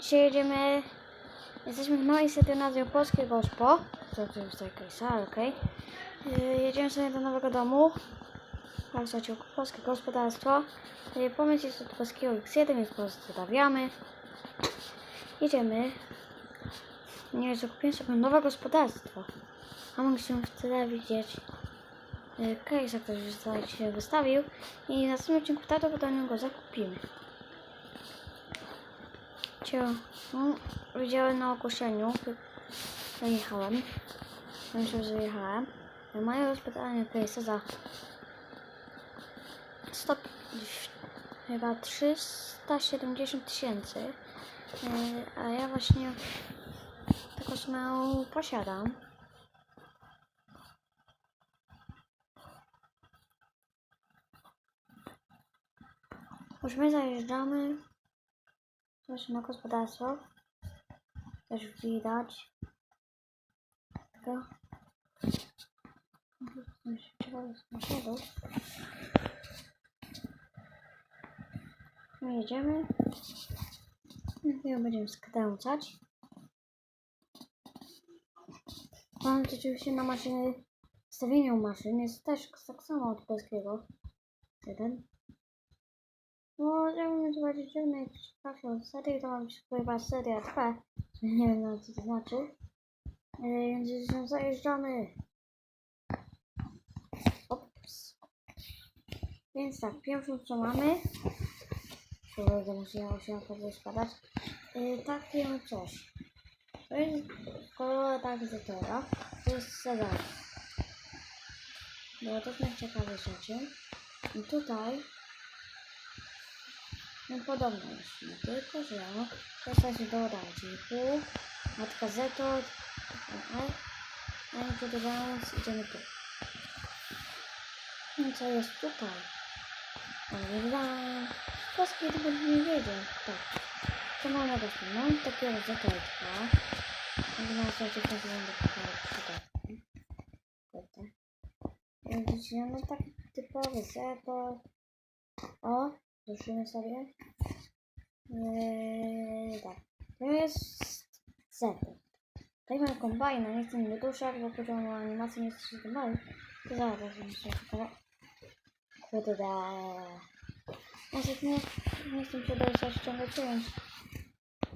Dzisiaj jedziemy... Jesteśmy w nowej setynazji Polskie Gospo. To, to jest jakaś sala, okej. Yy, Jedziemy sobie do nowego domu. Tak, słuchajcie, polskie gospodarstwo. Yy, Pomysł jest od polskiego X1, więc pozdrawiamy. Jedziemy. Nie, zakupiłem sobie nowe gospodarstwo. A mogliśmy wtedy widzieć yy, case'a, który już się wystawił. I na następnym odcinku prawdopodobnie go zakupimy. Cio, no, widziałem na ogłoszeniu. Wyjechałem. Myślę, że wyjechałem. Mają rozpytanie case'a za 100, chyba 370 tysięcy. Yy, A ja właśnie taką sumę posiadam. Już my zajeżdżamy. Proszę na gospodarstwo. Też widać. Samochodu. My jedziemy. I będziemy skręcać. Mam oczywiście na maszyny, stawieniu maszyn jest też tak samo od polskiego. Jeden. Jakbym zobaczyć jednej ciekawszą serię, to mam chyba seria 2. Nie wiem nawet co to znaczy. Yy, Więc się zajeżdżamy. Ops. Więc tak, pierwszą co mamy. Kurde, musiało się naprawdę spadać. Yy, takie coś. To jest kolor tak zatora. To jest Cezar. Było to też ciekawe rzeczy. I tutaj no podobno jest, no tylko że to jest się dodać pół, matka zeto, a i dodając idziemy tu. No co jest tutaj? Wiem, polski tego nie wiedział, tak. To mamy dostępną, takiego zetorka. Będę na słuchajcie, to będę pokazać przydatny. Kurde. Widzicie, no taki typowy zetor. O, Ruszymy sobie. Eee, tak. To jest Zepy. Tutaj mam kombajna, nie chcę mi duszać, bo poziom animacji nie chce się kombajn. To zaraz muszę tylko... Kurde. Może nie, nie chcę dojść ciągle ciąć.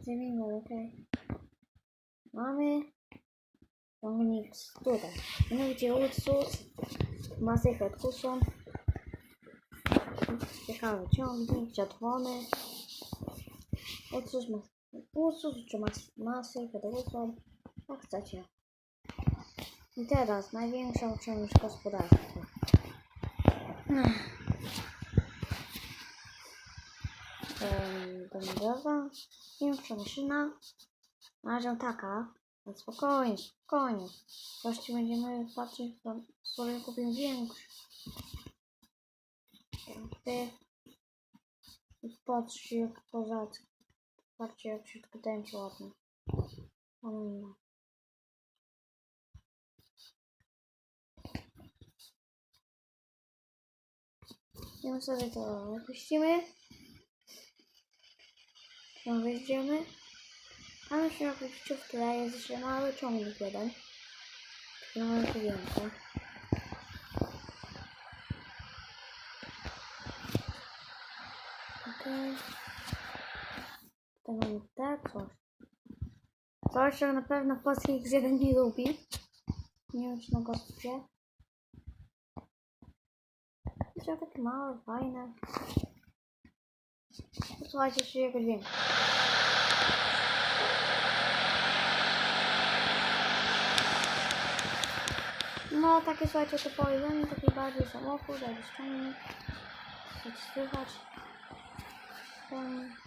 Zajmijmy, okej. Mamy ciągnik tutaj. Mianowicie Ursus, masy Hetkuson, Ciekawy ciągnik, czerwony. Ursus, mas Ursus czy mas masy, Federuson, jak chcecie. I teraz największa część gospodarstwa. Pomidorowa, większa maszyna. Na razie taka, ale spokojnie, spokojnie. Właściwie będziemy patrzeć, sobie kupimy większy. Ty. I patrzcie jak kozacko. Patrzcie jak się kręci ładnie. I my sobie to wypuścimy. Się wyjdziemy. A się opuścił w tle jest jeszcze mały ciągnik jeden. Mamy tu. Okej. Tak coś. Coś, czego na pewno polski X1 nie lubi. Nie wiem, czy na gospie. Jest takie małe, fajne. Posłuchajcie jeszcze jego dźwięk. No, takie słuchajcie, to powiedzenie, taki bardziej samochód, jakiś ciągnik. Słychać. Um,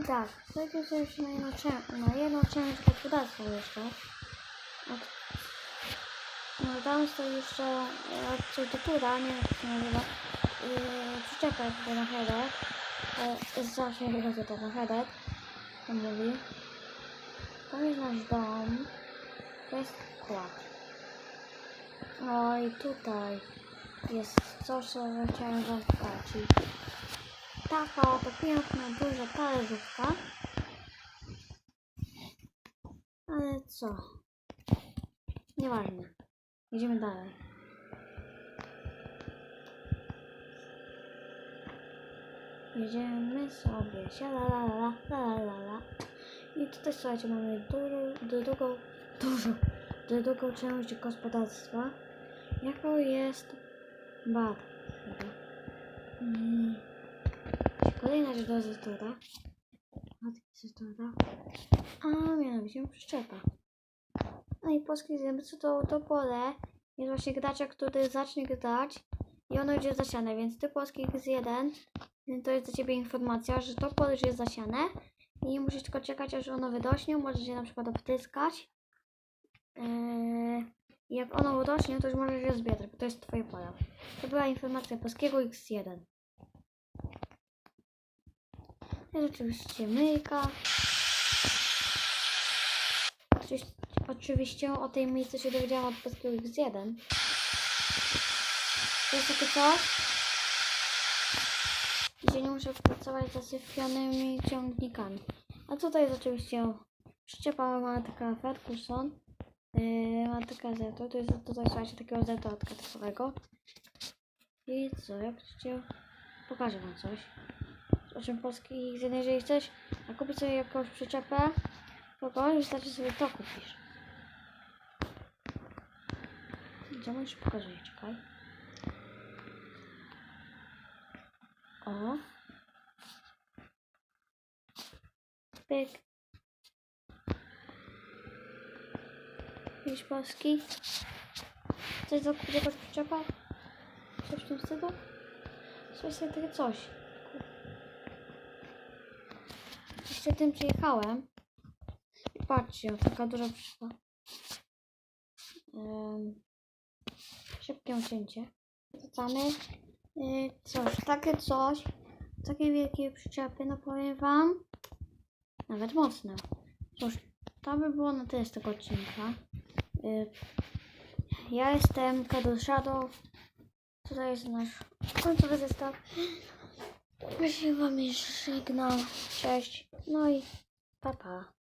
tak, sobie jeszcze na jedną, czę- na jedną część gospodarstwa jeszcze. Od, no tam stoi jeszcze e, coś do tura, nie wiem jak się nazywa. Yy, przyczepa tutaj na header. E, zawsze wychodzę tak na header. To mówi. To jest nasz dom. To jest kład. No i tutaj jest coś, co chciałem wam pokazać taka oto piękna, duża talerzówka. co? Nieważne. Idziemy dalej. Jedziemy sobie, sialalala, la. I tutaj słuchajcie, mamy długą, dużo, długą część gospodarstwa, jaką jest bar. Kolejna rzecz do zestora. Zestora. A mianowicie przyczepa. No i polski zęby, to, to pole jest właśnie gracza, który zacznie grać i ono już jest zasiane, więc ty polski jest to jest dla ciebie informacja, że to pole już jest zasiane i musisz tylko czekać, aż ono wyrośnie, możesz je na przykład obtyskać. Yy, i jak ono wyrośnie, to już możesz je zbierać, bo to jest twoje pole. To była informacja polskiego X1. Oczywiście myjka. Oczywiście, o tej myjce się dowiedziałam od polskiego X1. To jest takie coś, gdzie nie muszę pracować z zasypionymi ciągnikami. A tutaj jest oczywiście przyczepa ma taka Ferguson. Yy, ma taka zeto, to jest tutaj słuchajcie takiego zeto od katakowego. I co, jak chcecie, pokażę wam coś. O czym polski X1, jeżeli chcesz a kupić sobie jakąś przyczepę, kogoś, wystarczy sobie to kupisz. Gdzie możesz pokażę, czekaj. O. Pyk. Jakiś polski. Coś do kupić przyczepę? Coś w tym stylu? Coś takie coś. Jeszcze tym przyjechałem. I patrzcie, taka duża przyczepa. Um, szybkie ucięcie. Wracamy. Yy, coś, takie coś. Takie wielkie przyczepy, no powiem wam. Nawet mocne. Cóż, to by było na tyle z tego odcinka. Yy, ja jestem Kadol Shadow. Tutaj jest nasz końcowy zestaw. Ja się wam żegnam. Cześć. No i pa pa.